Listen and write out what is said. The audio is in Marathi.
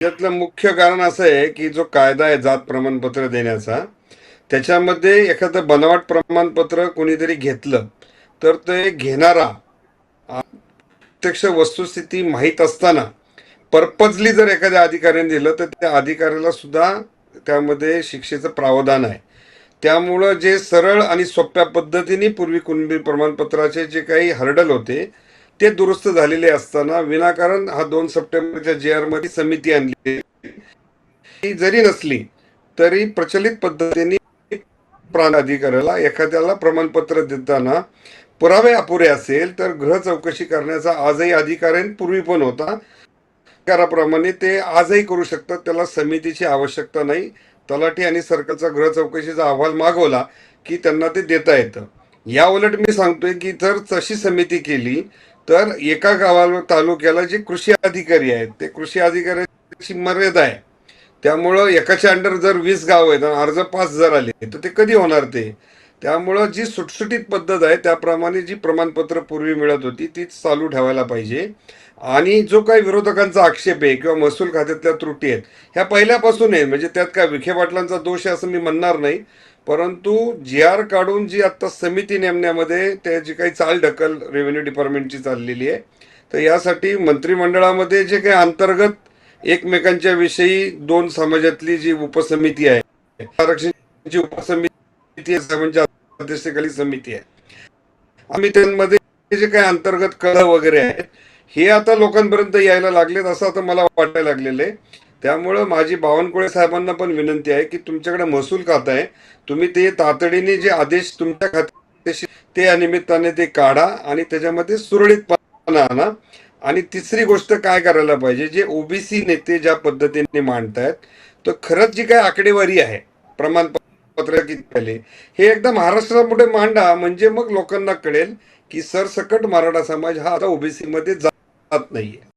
यातलं मुख्य कारण असं आहे की जो कायदा आहे जात प्रमाणपत्र देण्याचा त्याच्यामध्ये एखादं बनावट प्रमाणपत्र कोणीतरी घेतलं तर ते घेणारा प्रत्यक्ष वस्तुस्थिती माहीत असताना पर्पजली जर एखाद्या अधिकाऱ्याने दिलं तर त्या अधिकाऱ्याला सुद्धा त्यामध्ये शिक्षेचं प्रावधान आहे. त्यामुळं जे सरळ आणि सोप्या पद्धतीने पूर्वी कुणबी प्रमाणपत्राचे जे काही हर्डल होते ते दुरुस्त झालेले असताना विनाकारण हा दोन सप्टेंबरच्या जे मध्ये समिती आणली ती जरी नसली तरी प्रचलित पद्धतीने प्राण अधिकाऱ्याला एखाद्याला प्रमाणपत्र देताना पुरावे अपुरे असेल तर गृह चौकशी करण्याचा आजही अधिकार पूर्वी पण होता. अधिकाराप्रमाणे ते आजही करू शकतात त्याला समितीची आवश्यकता नाही. तलाठी आणि सरकारचा गृह चौकशीचा अहवाल मागवला की त्यांना ते देता येतं. या उलट मी सांगतोय की जर तशी समिती केली तर एका गावाला तालुक्याला जे कृषी अधिकारी आहेत ते कृषी अधिकाऱ्याची मर्यादा आहे. त्यामुळं एकाच्या अंडर जर वीस गाव आहेत आणि अर्ज पाच जर आले तर ते कधी होणार ते? त्यामुळं जी सुटसुटीत पद्धत आहे त्याप्रमाणे जी प्रमाणपत्र पूर्वी मिळत होती तीच चालू ठेवायला पाहिजे. आणि जो काही विरोधकांचा आक्षेप आहे किंवा महसूल खात्यातल्या त्रुटी आहेत ह्या पहिल्यापासून आहे. म्हणजे त्यात काय विखे पाटलांचा दोष आहे असं मी म्हणणार नाही. परंतु जी आर काढून जी आत्ता समिती नेमण्यामध्ये त्याची काही चाल ढकल रेव्हेन्यू डिपार्टमेंटची चाललेली आहे तर यासाठी मंत्रिमंडळामध्ये जे काही अंतर्गत एकमेकांच्या विषयी दोन समाजातली जी उपसमिती आहे आरक्षणची उपसमिती आहे साहेबांच्या म्हणजे अध्यक्षतेखाली समिती आहे. आम्ही त्यांमध्ये जे काही अंतर्गत कळ वगैरे आहेत हे आता लोकांपर्यंत यायला लागलेत असं आता मला वाटायला लागलेलं आहे. त्यामुळं माझी बावनकुळे साहेबांना पण विनंती आहे की तुमच्याकडे महसूल खातं आहे तुम्ही ते तातडीने जे आदेश तुमच्या खात्याशी ते या निमित्ताने ते काढा आणि त्याच्यामध्ये सुरळीतपणा आणा. आणि तिसरी गोष्ट काय करायला पाहिजे जे ओबीसी नेते ज्या पद्धतीने मांडतायत तर खरंच जी काय आकडेवारी आहे प्रमाणपत्र किती झाले हे एकदा महाराष्ट्रापुढे मांडा म्हणजे मग लोकांना कळेल की सरसकट मराठा समाज हा आता ओबीसी मध्ये जात नाहीये.